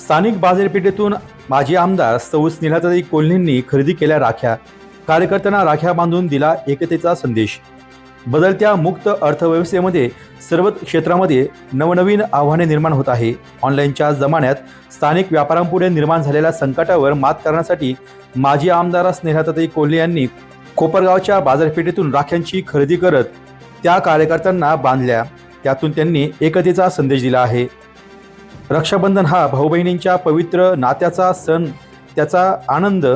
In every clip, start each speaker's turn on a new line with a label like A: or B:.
A: स्थानिक बाजारपेठेतून माजी आमदार सौ स्नेहाताई कोल्हेंनी खरेदी केल्या राख्या. कार्यकर्त्यांना राख्या बांधून दिला एकतेचा संदेश. बदलत्या मुक्त अर्थव्यवस्थेमध्ये सर्वच क्षेत्रामध्ये नवनवीन आव्हाने निर्माण होत आहे. ऑनलाईनच्या जमान्यात स्थानिक व्यापाऱ्यांपुढे निर्माण झालेल्या संकटावर मात करण्यासाठी माजी आमदार स्नेहाताई कोल्हे यांनी कोपरगावच्या बाजारपेठेतून राख्यांची खरेदी करत त्या कार्यकर्त्यांना बांधल्या. त्यातून त्यांनी एकतेचा संदेश दिला आहे. रक्षाबंधन हा भाऊ बहिणींच्या पवित्र नात्याचा सण त्याचा आनंद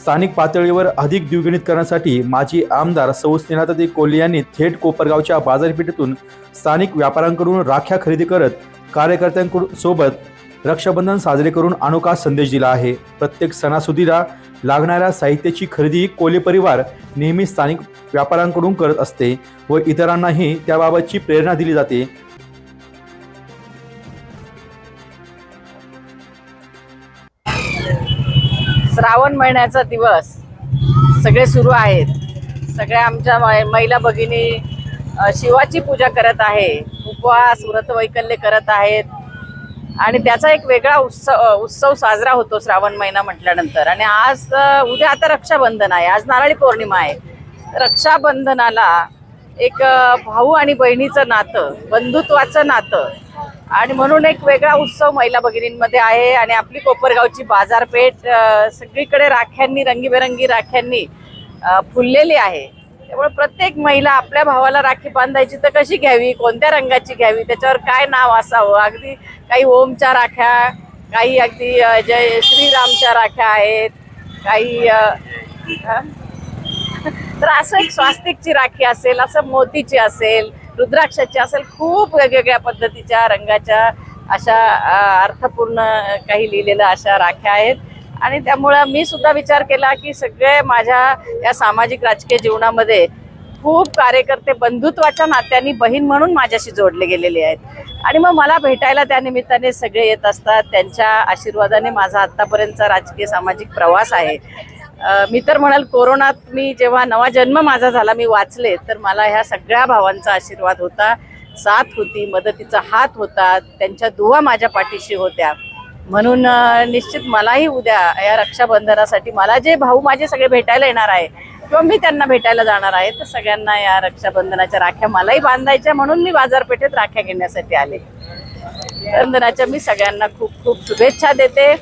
A: स्थानिक पातळीवर अधिक द्विगुणित करण्यासाठी माजी आमदार सौ. स्नेहाताई कोल्हे यांनी थेट कोपरगावच्या बाजारपेठेतून स्थानिक व्यापाऱ्यांकडून राख्या खरेदी करत कार्यकर्त्यांकडून सोबत रक्षाबंधन साजरे करून अनोखा संदेश दिला आहे. प्रत्येक सणासुदीला लागणाऱ्या साहित्याची खरेदी कोले परिवार नेहमी स्थानिक व्यापाऱ्यांकडून करत असते व इतरांनाही त्याबाबतची प्रेरणा दिली जाते.
B: श्रावण महिन्याचा दिवस. सगळे सुरू आहेत. सगळ्या आमच्या महिला भगिनी शिवाची पूजा करत आहे. उपवास व्रत वैकल्य करत आहेत. आणि त्याचा एक वेगळा उत्सव उत्सव साजरा होतो श्रावण महिना म्हटल्यानंतर. आणि आज उद्या आता रक्षाबंधन आहे. आज नारळी पौर्णिमा आहे. रक्षाबंधनाला एक भाऊ आणि बहिणीचं नातं बंधुत्वाचं नातं आणि म्हणून एक वेगळा उत्सव महिला भगिनींमध्ये आहे आणि आपली कोपरगावची बाजारपेठ सगळीकडे राख्यांनी रंगीबेरंगी राख्यांनी फुललेली आहे. त्यामुळे प्रत्येक महिला आपल्या भावाला राखी बांधायची तर कशी घ्यावी? कोणत्या रंगाची घ्यावी? त्याच्यावर काय नाव असावं? अगदी काही ओमच्या राख्या काही अगदी जय श्रीरामच्या राख्या आहेत काही तर असं एक स्वास्तिकची राखी असेल असं मोतीची असेल रुद्राक्षाची असेल खूप वेगवेगळ्या पद्धतीच्या रंगाच्या अशा अर्थपूर्ण काही लिहिलेल्या अशा राख्या आहेत. आणि त्यामुळं मी सुद्धा विचार केला की सगळे माझ्या या सामाजिक राजकीय जीवनामध्ये खूप कार्यकर्ते बंधुत्वाच्या नात्याने बहीण म्हणून माझ्याशी जोडले गेलेले आहेत. आणि मग मला भेटायला त्या निमित्ताने सगळे येत असतात. त्यांच्या आशीर्वादाने माझा आत्तापर्यंतचा राजकीय सामाजिक प्रवास आहे. मी तर म्हणाल कोरोनात मी जेव्हा नवा जन्म माझा झाला मी वाचले तर मला ह्या सगळ्या भावांचा आशीर्वाद होता. साथ होती मदतीचा हात होता. त्यांच्या दुवा माझ्या पाठीशी होत्या. म्हणून निश्चित मलाही उद्या या रक्षाबंधनासाठी मला जे भाऊ माझे सगळे भेटायला येणार आहे किंवा मी त्यांना भेटायला जाणार आहे तर सगळ्यांना या रक्षाबंधनाच्या राख्या मलाही बांधायच्या म्हणून मी बाजारपेठेत राख्या घेण्यासाठी आले. बंधनाच्या मी सगळ्यांना खूप खूप शुभेच्छा देते.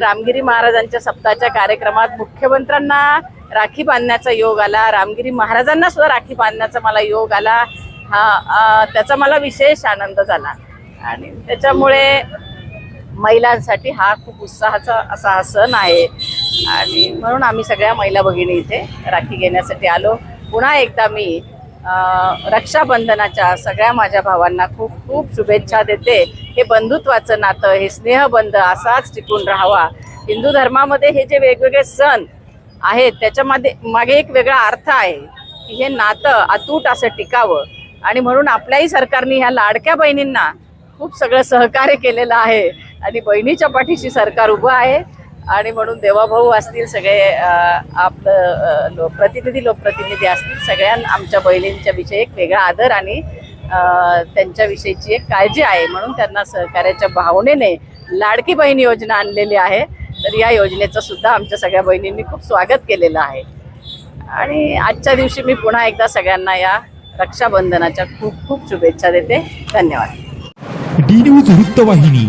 B: रामगिरी महाराजांच्या सप्ताहाच्या कार्यक्रमात मुख्यमंत्र्यांना राखी बांधण्याचा योग आला रामगिरी महाराजांना सुद्धा राखी बांधण्याचा मला योग आला. हा त्याचा मला विशेष आनंद झाला. आणि त्याच्यामुळे महिलांसाठी हा खूप उत्साहाचा असा हा सण आहे. आणि म्हणून आम्ही सगळ्या महिला भगिनी इथे राखी घेण्यासाठी आलो. पुन्हा एकदा मी रक्षाबंधनाच्या सगळ्या माझ्या भावांना खूप खूप शुभेच्छा देते. हे बंधुत्वाचं नातं हे स्नेहबंध असाच टिकून राहावा. हिंदू धर्मामध्ये हे जे वेगवेगळे सण आहेत त्याच्यामध्ये मागे एक वेगळा अर्थ आहे की हे नातं अतूट असं टिकावं. आणि म्हणून आपल्याही सरकारने ह्या लाडक्या बहिणींना खूप सगळं सहकार्य केलेलं आहे. आणि बहिणीच्या पाठीशी सरकार उभं आहे आणि म्हणून देवाभाऊ असतील सगळे आपलं लो प्रतिनिधी लोकप्रतिनिधी असतील सगळ्यांना आमच्या बहिणींच्या विषयी एक वेगळा आदर आणि त्यांच्याविषयीची एक काळजी आहे. म्हणून त्यांना सहकार्याच्या भावनेने लाडकी बहीण योजना आणलेली आहे. तर या योजनेचं सुद्धा आमच्या सगळ्या बहिणींनी खूप स्वागत केलेलं आहे. आणि आजच्या दिवशी मी पुन्हा एकदा सगळ्यांना या रक्षाबंधनाच्या खूप खूप शुभेच्छा देते. धन्यवाद.
C: डी न्यूज वृत्तवाहिनी.